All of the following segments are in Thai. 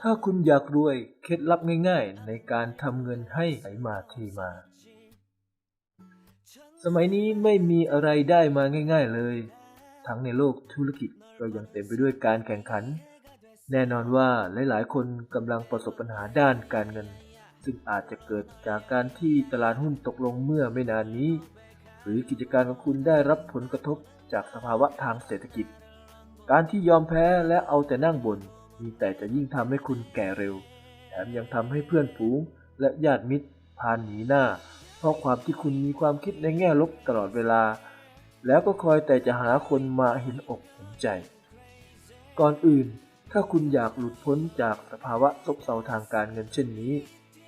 ถ้าคุณอยากรวยเคล็ดลับง่ายๆ ในการทำเงินให้ไหลมาเทมา สมัยนี้ไม่มีอะไรได้มาง่าย ๆเลย ทั้งในโลกธุรกิจก็ยังเต็มไปด้วยการแข่งขัน แน่นอนว่าหลายๆ คนกำลังประสบปัญหาด้านการเงิน ซึ่งอาจจะเกิดจากการที่ตลาดหุ้นตกลงเมื่อไม่นานนี้ หรือกิจการของคุณได้รับผลกระทบจากสภาวะทางเศรษฐกิจ การที่ยอมแพ้และเอาแต่นั่งบนมีแต่จะยิ่งทำให้คุณแก่เร็ว แถมยังทำให้เพื่อนฝูง และญาติมิตรพานหนีหน้า เพราะความที่คุณมีความคิดในแง่ลบตลอดเวลา แล้วก็คอยแต่จะหาคนมาเห็นอกเห็นใจ ก่อนอื่น ถ้าคุณอยากหลุดพ้นจากสภาวะซบเซาทางการเงินเช่นนี้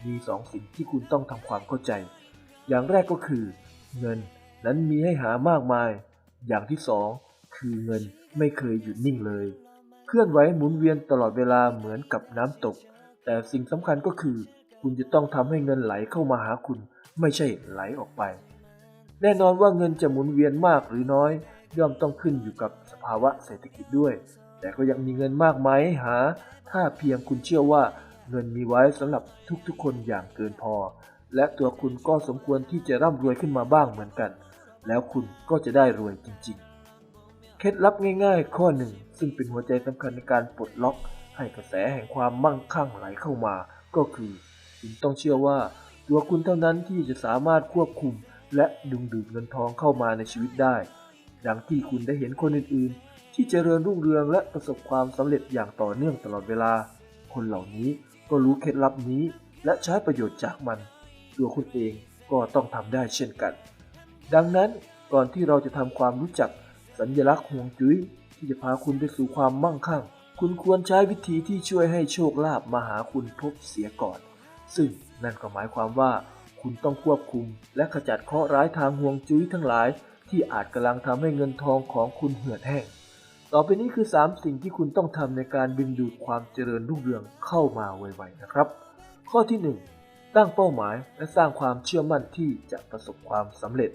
มีสองสิ่งที่คุณต้องทำความเข้าใจ อย่างแรกก็คือ เงินนั้นมีให้หามากมาย อย่างที่สองคือเงิน ไม่เคยหยุดนิ่งเลย เคลื่อนไหวหมุนเวียนตลอดเวลาเหมือนกับน้ำตก แต่สิ่งสำคัญก็คือ คุณจะต้องทำให้เงินไหลเข้ามาหาคุณ ไม่ใช่ไหลออกไป แน่นอนว่าเงินจะหมุนเวียนมากหรือน้อย ย่อมต้องขึ้นอยู่กับสภาวะเศรษฐกิจด้วย แต่ก็ยังมีเงินมากมายให้หา ถ้าเพียงคุณเชื่อว่าเงินมีไว้สำหรับทุกๆคนอย่างเกินพอ และตัวคุณก็สมควรที่จะร่ำรวยขึ้นมาบ้างเหมือนกัน แล้วคุณก็จะได้รวยจริง ๆ เคล็ดลับง่ายๆ ข้อหนึ่ง ซึ่งเป็นหัวใจสำคัญในการปลดล็อกให้กระแสแห่งความมั่งคั่งไหลเข้ามา ก็คือ คุณต้องเชื่อว่าตัวคุณเท่านั้นที่จะสามารถควบคุม และดึงดูดเงินทองเข้ามาในชีวิตได้ ดังที่คุณได้เห็นคนอื่นๆ ที่เจริญรุ่งเรืองและประสบความสำเร็จอย่างต่อเนื่องตลอดเวลา คนเหล่านี้ก็รู้เคล็ดลับนี้ และใช้ประโยชน์จากมัน ตัวคุณเองก็ต้องทำได้เช่นกัน ดังนั้นก่อนที่เราจะทำความรู้จัก สัญลักษณ์ห่วงจุ้ยที่จะพาคุณไปสู่ความมั่งคั่ง คุณควรใช้วิธีที่ช่วยให้โชคลาภมาหาคุณพบเสียก่อน ซึ่งนั่นก็หมายความว่า คุณต้องควบคุม และขจัดเคราะห์ร้ายทางห่วงจุ้ยทั้งหลาย ที่อาจกำลังทำให้เงินทองของคุณเหือดแห้ง ต่อไปนี้คือ 3 สิ่งที่คุณต้องทำในการดึงดูดความเจริญรุ่งเรืองเข้ามาไวๆนะครับ ข้อที่ 1 ตั้งเป้าหมายและสร้างความเชื่อมั่นที่จะประสบความสำเร็จ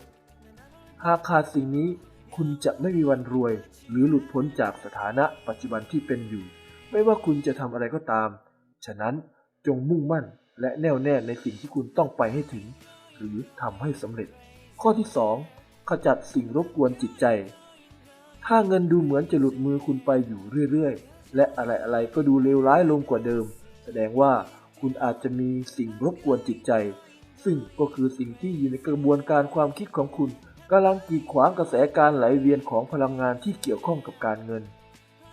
หากขาดสิ่งนี้ คุณจะไม่มีวันรวย หรือหลุดพ้นจากสถานะปัจจุบันที่เป็นอยู่ ไม่ว่าคุณจะทำอะไรก็ตาม ฉะนั้นจงมุ่งมั่นและแน่วแน่ในสิ่งที่คุณต้องไปให้ถึง หรือทำให้สำเร็จ ข้อที่ 2 ขจัดสิ่งรบกวนจิตใจ ถ้าเงินดูเหมือนจะหลุดมือคุณไปอยู่เรื่อยๆ และอะไรๆก็ดูเลวร้ายลงกว่าเดิม แสดงว่าคุณอาจจะมีสิ่งรบกวนจิตใจ ซึ่งก็คือสิ่งที่อยู่ในกระบวนการความคิดของคุณ กำลังกีดขวางกระแสการไหลเวียนของพลังงานที่เกี่ยวข้องกับการเงิน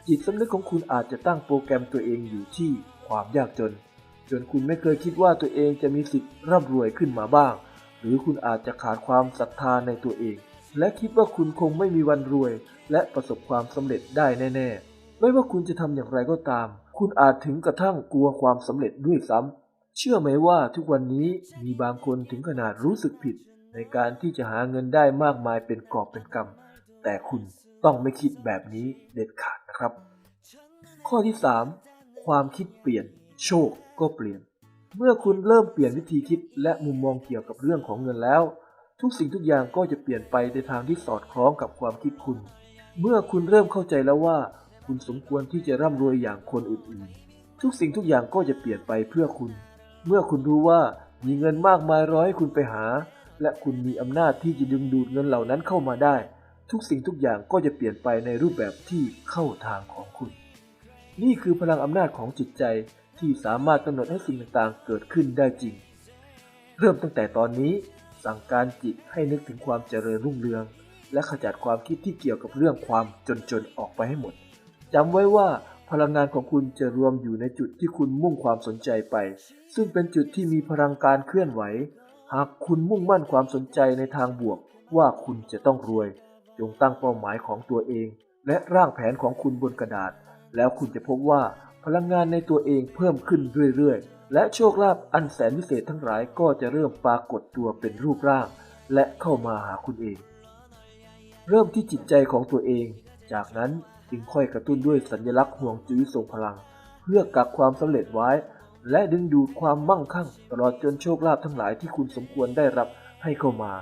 จิตสำนึกของคุณอาจจะตั้งโปรแกรมตัวเองอยู่ที่ความยากจน จนคุณไม่เคยคิดว่าตัวเองจะมีสิทธิ์ร่ำรวยขึ้นมาบ้าง หรือคุณอาจจะขาดความศรัทธาในตัวเอง และคิดว่าคุณคงไม่มีวันรวย และประสบความสำเร็จได้แน่ๆ ไม่ว่าคุณจะทำอย่างไรก็ตาม คุณอาจถึงกระทั่งกลัวความสำเร็จด้วยซ้ำเชื่อไหมว่าทุกวันนี้มีบางคนถึงขนาดรู้สึกผิด ในการที่จะหาเงินได้มากมายเป็นกอบเป็นกำแต่คุณต้องไม่คิดแบบนี้เด็ดขาดนะครับ ข้อที่ 3 ความคิดเปลี่ยน โชคก็เปลี่ยน เมื่อคุณเริ่มเปลี่ยนวิธีคิดและมุมมองเกี่ยวกับเรื่องของเงินแล้ว ทุกสิ่งทุกอย่างก็จะเปลี่ยนไปในทางที่สอดคล้องกับความคิดคุณ เมื่อคุณเริ่มเข้าใจแล้วว่า คุณสมควรที่จะร่ำรวยอย่างคนอื่นๆ ทุกสิ่งทุกอย่างก็จะเปลี่ยนไปเพื่อคุณ เมื่อคุณรู้ว่ามีเงินมากมายรอให้คุณไปหา และคุณมีอำนาจที่จะดึงดูดเงินเหล่านั้นเข้ามาได้ ทุกสิ่งทุกอย่างก็จะเปลี่ยนไปในรูปแบบที่เข้าทางของคุณ นี่คือพลังอำนาจของจิตใจที่สามารถกำหนดให้สิ่งต่างๆเกิดขึ้นได้จริง เริ่มตั้งแต่ตอนนี้สั่งการจิตให้นึกถึงความเจริญรุ่งเรือง และขจัดความคิดที่เกี่ยวกับเรื่องความจนๆออกไปให้หมดจำไว้ว่าพลังงานของคุณจะรวมอยู่ในจุดที่คุณมุ่งความสนใจไป ซึ่งเป็นจุดที่มีพลังการเคลื่อนไหว หากคุณมุ่งมั่นความสนใจในทางบวกว่าคุณจะต้องรวย จงตั้งเป้าหมายของตัวเอง และร่างแผนของคุณบนกระดาษ แล้วคุณจะพบว่าพลังงานในตัวเองเพิ่มขึ้นเรื่อยๆ และโชคลาภอันแสนวิเศษทั้งหลายก็จะเริ่มปรากฏตัวเป็นรูปร่าง และเข้ามาหาคุณเอง เริ่มที่จิตใจของตัวเอง จากนั้นจึงค่อยกระตุ้นด้วยสัญลักษณ์ห่วงจุ้ยทรงพลัง เพื่อกักความสำเร็จไว้ และดึงดูดความมั่งคั่ง ตลอดจนโชคลาภทั้งหลายที่คุณสมควรได้รับให้เข้ามา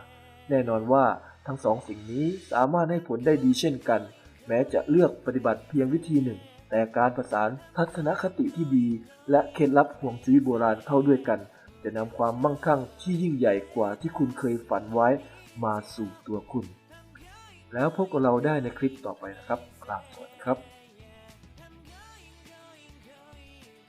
แน่นอนว่าทั้งสองสิ่งนี้สามารถให้ผลได้ดีเช่นกัน แม้จะเลือกปฏิบัติเพียงวิธีหนึ่ง แต่การประสานทัศนคติที่ดี และเคล็ดลับห่วงชีวิโบราณเข้าด้วยกัน จะนำความมั่งคั่งที่ยิ่งใหญ่กว่าที่คุณเคยฝันไว้มาสู่ตัวคุณ แล้วพบกับเราได้ในคลิปต่อไปนะครับกราบสวัสดีครับ